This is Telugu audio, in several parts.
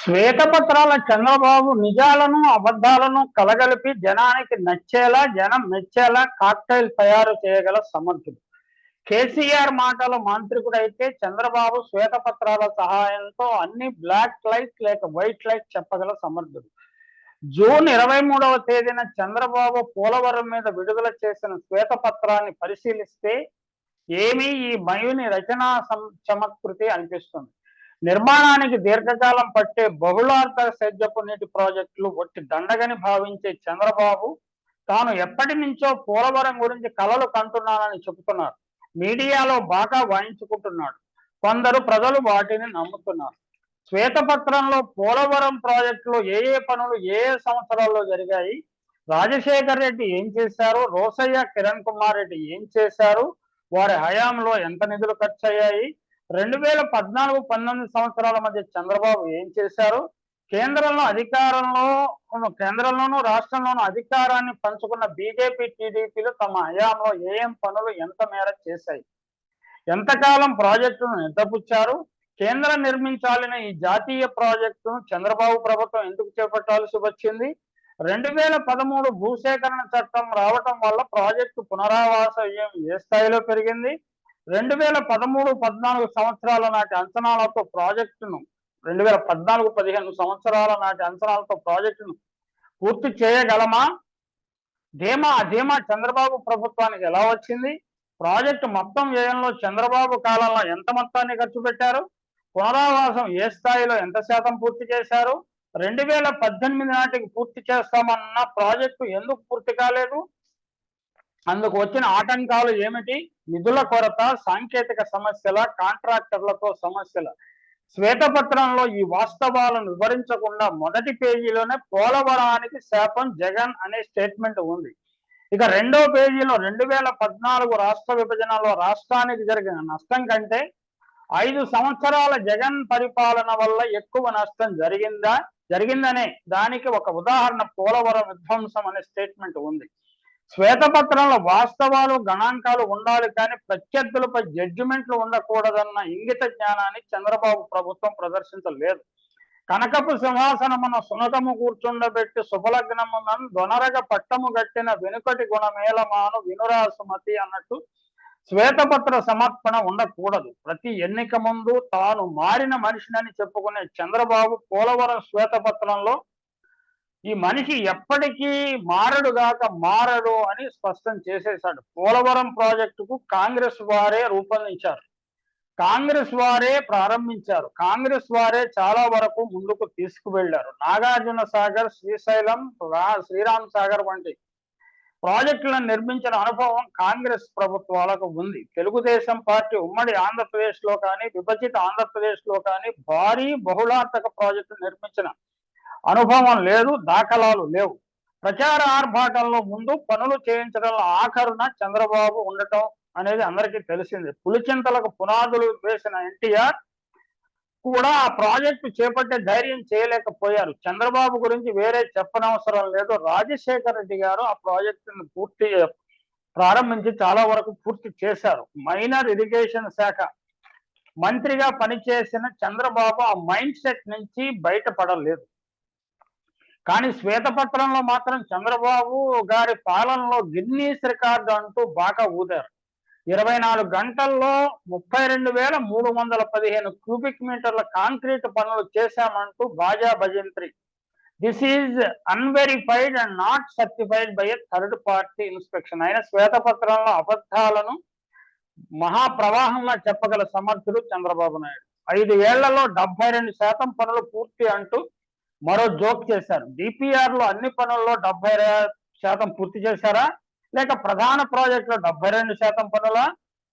శ్వేతపత్రాల చంద్రబాబు నిజాలను అబద్ధాలను కలగలిపి జనానికి నచ్చేలా జనం మెచ్చేలా కాక్టైల్ తయారు చేయగల సమర్థుడు. కేసీఆర్ మాటల మాంత్రికుడైతే చంద్రబాబు శ్వేతపత్రాల సహాయంతో అన్ని బ్లాక్ లైట్ లేక వైట్ లైట్ చెప్పగల సమర్థుడు. జూన్ ఇరవై మూడవ తేదీన చంద్రబాబు పోలవరం మీద విడుదల చేసిన శ్వేతపత్రాన్ని పరిశీలిస్తే ఏమీ ఈ మయుని రచనా చమత్కృతి అనిపిస్తుంది. నిర్మాణానికి దీర్ఘకాలం పట్టే బహుళార్థ సేద్యపు నీటి ప్రాజెక్టులు ఒట్టి దండగని భావించే చంద్రబాబు తాను ఎప్పటి నుంచో పోలవరం గురించి కలలు కంటున్నానని చెబుతున్నారు. మీడియాలో బాగా వాయించుకుంటున్నాడు. కొందరు ప్రజలు వాటిని నమ్ముతున్నారు. శ్వేతపత్రంలో పోలవరం ప్రాజెక్టులో ఏ ఏ పనులు ఏ ఏ సంవత్సరాల్లో జరిగాయి? రాజశేఖర్ రెడ్డి ఏం చేశారు? రోసయ్య కిరణ్ కుమార్ రెడ్డి ఏం చేశారు? వారి హయాంలో ఎంత నిధులు ఖర్చు అయ్యాయి రెండు వేల పద్నాలుగు పంతొమ్మిది సంవత్సరాల మధ్య చంద్రబాబు ఏం చేశారు? కేంద్రంలో అధికారంలో కేంద్రంలోనూ రాష్ట్రంలోనూ అధికారాన్ని పంచుకున్న బీజేపీ టీడీపీలు తమ హయాంలో ఏం పనులు ఎంత మేర చేశాయి? ఎంతకాలం ప్రాజెక్టును నిద్రపుచ్చారు? కేంద్రం నిర్మించాలని ఈ జాతీయ ప్రాజెక్టును చంద్రబాబు ప్రభుత్వం ఎందుకు చేపట్టాల్సి వచ్చింది? రెండు వేల పదమూడు భూసేకరణ చట్టం రావటం వల్ల ప్రాజెక్టు పునరావాస వ్యయం ఏ స్థాయిలో పెరిగింది? రెండు వేల పదమూడు పద్నాలుగు సంవత్సరాల నాటి అంచనాలతో ప్రాజెక్టును రెండు వేల పద్నాలుగు పదిహేను సంవత్సరాల నాటి అంచనాలతో ప్రాజెక్టును పూర్తి చేయగలమా? ధీమా ధీమా చంద్రబాబు ప్రభుత్వానికి ఎలా వచ్చింది? ప్రాజెక్టు మొత్తం వ్యయంలో చంద్రబాబు కాలంలో ఎంత మొత్తాన్ని ఖర్చు పెట్టారు? పునరావాసం ఏ స్థాయిలో ఎంత శాతం పూర్తి చేశారు? రెండు వేల పద్దెనిమిది నాటికి పూర్తి చేస్తామన్న ప్రాజెక్టు ఎందుకు పూర్తి కాలేదు? అందుకు వచ్చిన ఆటంకాలు ఏమిటి? నిధుల కొరత సాంకేతిక సమస్యల కాంట్రాక్టర్లతో సమస్యల. శ్వేతపత్రంలో ఈ వాస్తవాలను వివరించకుండా మొదటి పేజీలోనే పోలవరానికి శాపం జగన్ అనే స్టేట్మెంట్ ఉంది. ఇక రెండో పేజీలో రెండు వేల పద్నాలుగు రాష్ట్ర విభజనలో రాష్ట్రానికి జరిగిన నష్టం కంటే ఐదు సంవత్సరాల జగన్ పరిపాలన వల్ల ఎక్కువ నష్టం జరిగిందా? జరిగిందనే దానికి ఒక ఉదాహరణ పోలవరం విధ్వంసం అనే స్టేట్మెంట్ ఉంది. శ్వేతపత్రంలో వాస్తవాలు గణాంకాలు ఉండాలి కానీ ప్రత్యర్థులపై జడ్జిమెంట్లు ఉండకూడదన్న ఇంగిత జ్ఞానాన్ని చంద్రబాబు ప్రభుత్వం ప్రదర్శించలేదు. కనకపు సింహాసనమున సునకము కూర్చుండబెట్టి శుభలగ్నమునను దొనరగ పట్టము గట్టిన వెనుకటి గుణమేళమాను వినురాసుమతి అన్నట్టు శ్వేతపత్ర సమర్పణ ఉండకూడదు. ప్రతి ఎన్నిక ముందు తాను మారిన మనిషినని చెప్పుకునే చంద్రబాబు పోలవరం శ్వేతపత్రంలో ఈ మనిషి ఎప్పటికీ మారడు గాక మారడు అని స్పష్టం చేసేశాడు. పోలవరం ప్రాజెక్టుకు కాంగ్రెస్ వారే రూపొందించారు. కాంగ్రెస్ వారే ప్రారంభించారు. కాంగ్రెస్ వారే చాలా వరకు ముందుకు తీసుకువెళ్ళారు. నాగార్జున సాగర్ శ్రీశైలం శ్రీరామ్ సాగర్ వంటి ప్రాజెక్టులను నిర్మించిన అనుభవం కాంగ్రెస్ ప్రభుత్వాలకు ఉంది. తెలుగుదేశం పార్టీ ఉమ్మడి ఆంధ్రప్రదేశ్లో కానీ విభజిత ఆంధ్రప్రదేశ్లో కానీ భారీ బహుళార్థక ప్రాజెక్టు నిర్మించిన అనుభవం లేదు దాఖలాలు లేవు. ప్రచార ఆర్భాటంలో ముందు పనులు చేయించడంలో ఆఖరున చంద్రబాబు ఉండటం అనేది అందరికీ తెలిసింది. పులిచింతలకు పునాదులు వేసిన ఎన్టీఆర్ కూడా ఆ ప్రాజెక్టు చేపట్టే ధైర్యం చేయలేకపోయారు. చంద్రబాబు గురించి వేరే చెప్పనవసరం లేదు. రాజశేఖర రెడ్డి గారు ఆ ప్రాజెక్టును పూర్తి ప్రారంభించి చాలా వరకు పూర్తి చేశారు. మైనర్ ఇరిగేషన్ శాఖ మంత్రిగా పనిచేసిన చంద్రబాబు ఆ మైండ్ సెట్ నుంచి బయటపడలేదు. కానీ శ్వేతపత్రంలో మాత్రం చంద్రబాబు గారి పాలనలో గిన్నీస్ రికార్డు అంటూ బాగా ఊదారు. ఇరవై నాలుగు గంటల్లో ముప్పై రెండు వేల మూడు వందల పదిహేను క్యూబిక్ మీటర్ల కాంక్రీట్ పనులు చేశామంటూ బాజా భజంత్రి. This is unverified and not certified by a third party inspection. అయిన శ్వేతపత్రంలో అబద్ధాలను మహాప్రవాహంలో చెప్పగల సమర్థుడు చంద్రబాబు నాయుడు. ఐదు ఏళ్ళలో డెబ్బై రెండు శాతం పనులు పూర్తి అంటూ మరో జోక్ చేశారు. డిపిఆర్లో అన్ని పనుల్లో డెబ్బై శాతం పూర్తి చేశారా? లేక ప్రధాన ప్రాజెక్టులో డెబ్బై రెండు శాతం పనుల?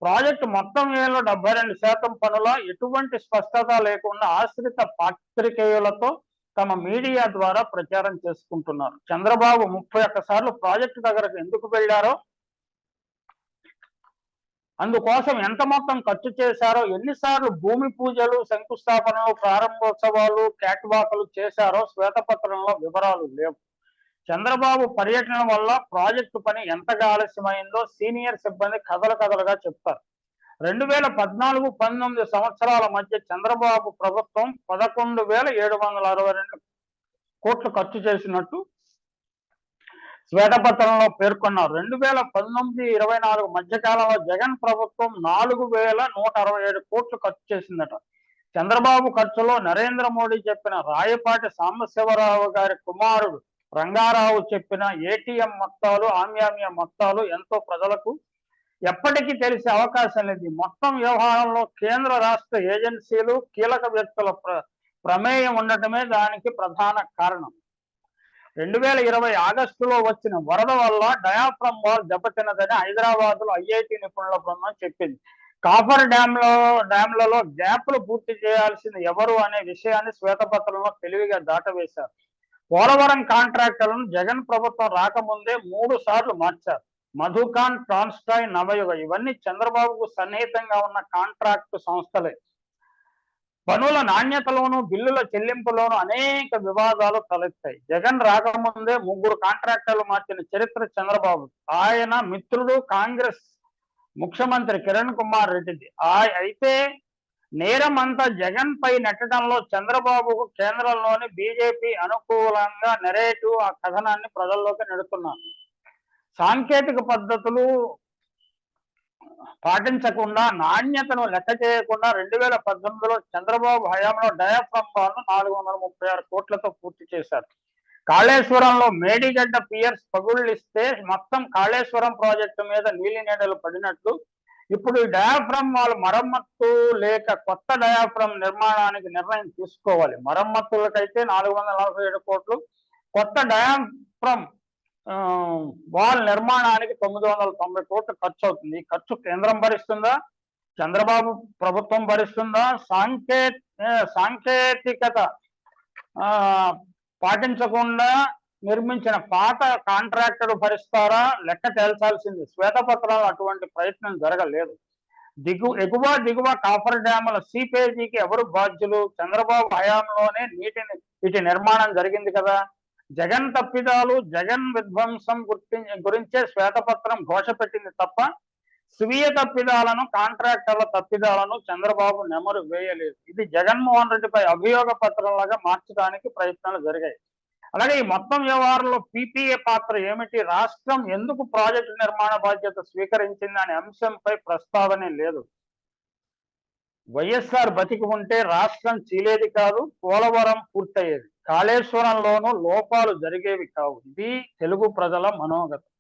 ప్రాజెక్టు మొత్తం ఏలో డెబ్బై రెండు శాతం పనుల? ఎటువంటి స్పష్టత లేకుండా ఆశ్రిత పాత్రికేయులతో తమ మీడియా ద్వారా ప్రచారం చేసుకుంటున్నారు. చంద్రబాబు ముప్పై ఒక్క సార్లు ప్రాజెక్టు దగ్గరకు ఎందుకు వెళ్ళారో అందుకోసం ఎంత మొత్తం ఖర్చు చేశారో ఎన్నిసార్లు భూమి పూజలు శంకుస్థాపనలు ప్రారంభోత్సవాలు క్యాట్వాకులు చేశారో శ్వేతపత్రంలో వివరాలు లేవు. చంద్రబాబు పర్యటన వల్ల ప్రాజెక్టు పని ఎంతగా ఆలస్యమైందో సీనియర్ సిబ్బంది కథలు కథలుగా చెప్తారు. రెండు వేల పద్నాలుగు పంతొమ్మిది సంవత్సరాల మధ్య చంద్రబాబు ప్రభుత్వం పదకొండు వేల ఏడు వందల అరవై రెండు కోట్లు ఖర్చు చేసినట్టు శ్వేతపత్రంలో పేర్కొన్నారు. రెండు వేల పంతొమ్మిది ఇరవై నాలుగు మధ్యకాలంలో జగన్ ప్రభుత్వం నాలుగు వేల నూట అరవై ఏడు కోట్లు ఖర్చు చేసిందట. చంద్రబాబు ఖర్చులో నరేంద్ర మోడీ చెప్పిన రాయపాటి సాంబశివరావు గారి కుమారుడు రంగారావు చెప్పిన ఏటీఎం మొత్తాలు ఆమ్యామ్య మొత్తాలు ఎంతో ప్రజలకు ఎప్పటికీ తెలిసే అవకాశం లేదు. మొత్తం వ్యవహారంలో కేంద్ర రాష్ట్ర ఏజెన్సీలు కీలక వ్యక్తుల ప్ర ప్రమేయం ఉండటమే దానికి ప్రధాన కారణం. రెండు వేల ఇరవై ఆగస్టులో వచ్చిన వరద వల్ల డయాఫ్రమ్ వాల్ దెబ్బతిన్నదని హైదరాబాద్లో ఐఐటి నిపుణుల బృందం చెప్పింది. కాఫర్ డ్యాంలో డ్యాంలలో గ్యాప్లు పూర్తి చేయాల్సింది ఎవరు అనే విషయాన్ని శ్వేతపత్రంలో తెలివిగా దాటవేశారు. పోలవరం కాంట్రాక్టర్లను జగన్ ప్రభుత్వం రాకముందే మూడు సార్లు మార్చారు. మధుకాన్ ట్రాన్స్టాయ్ నవయుగ ఇవన్నీ చంద్రబాబుకు సన్నిహితంగా ఉన్న కాంట్రాక్టు సంస్థలే. పనుల నాణ్యతలోను బిల్లుల చెల్లింపులోను అనేక వివాదాలు తలెత్తాయి. జగన్ రాకముందే ముగ్గురు కాంట్రాక్టర్లు మార్చిన చరిత్ర చంద్రబాబు ఆయన మిత్రుడు కాంగ్రెస్ ముఖ్యమంత్రి కిరణ్ కుమార్ రెడ్డిది. ఆ- అయితే నేరం అంతా జగన్ పై నెట్టడంలో చంద్రబాబుకు కేంద్రంలోని బీజేపీ అనుకూలంగా నెరేటివ్ ఆ కథనాన్ని ప్రజల్లోకి నెడుతున్నారు. సాంకేతిక పద్ధతులు పాటించకుండా నాణ్యతను లెక్క చేయకుండా రెండు వేల పద్దెనిమిదిలో చంద్రబాబు హయాంలో డయాఫ్రమ్ నాలుగు వందల ముప్పై ఆరు కోట్లతో పూర్తి చేశారు. కాళేశ్వరంలో మేడిగడ్డ పియర్స్ పగుళ్ళిస్తే మొత్తం కాళేశ్వరం ప్రాజెక్టు మీద నీలి నీడలు పడినట్లు ఇప్పుడు ఈ డయాఫ్రమ్ వాళ్ళు మరమ్మత్తు లేక కొత్త డయాఫ్రమ్ నిర్మాణానికి నిర్ణయం తీసుకోవాలి. మరమ్మత్తులకైతే నాలుగు వందల నలభై ఏడు కోట్లు కొత్త డయాఫ్రమ్ వాల్ నిర్మాణానికి తొమ్మిది వందల తొంభై కోట్లు ఖర్చు అవుతుంది. ఖర్చు కేంద్రం భరిస్తుందా? చంద్రబాబు ప్రభుత్వం భరిస్తుందా? సాంకే సాంకేతికత ఆ పాటించకుండా నిర్మించిన పాత కాంట్రాక్టర్ భరిస్తారా? లెక్క తేల్చాల్సింది. శ్వేతపత్రాలు అటువంటి ప్రయత్నం జరగలేదు. దిగు ఎగువ దిగువ కాఫర్ డ్యాముల సీపేజీకి ఎవరు బాధ్యులు? చంద్రబాబు హయాంలోనే నీటిని ఇటు నిర్మాణం జరిగింది కదా. జగన్ తప్పిదాలు జగన్ విధ్వంసం గుర్తి గురించే శ్వేతపత్రం ఘోష పెట్టింది తప్ప స్వీయ తప్పిదాలను కాంట్రాక్టర్ల తప్పిదాలను చంద్రబాబు నెమరు వేయలేదు. ఇది జగన్మోహన్ రెడ్డిపై అభియోగ పత్రంలాగా మార్చడానికి ప్రయత్నాలు జరిగాయి. అలాగే ఈ మొత్తం వ్యవహారంలో పీపీఏ పాత్ర ఏమిటి? రాష్ట్రం ఎందుకు ప్రాజెక్టు నిర్మాణ బాధ్యత స్వీకరించింది అనే అంశంపై ప్రస్తావనే లేదు. వైఎస్ఆర్ బతికి ఉంటే రాష్ట్రం చీలేది కాదు పోలవరం పూర్తయ్యేది. కాళేశ్వరంలోనూ లోపాలు జరిగేవి కావు. ఇది తెలుగు ప్రజల మనోగతం.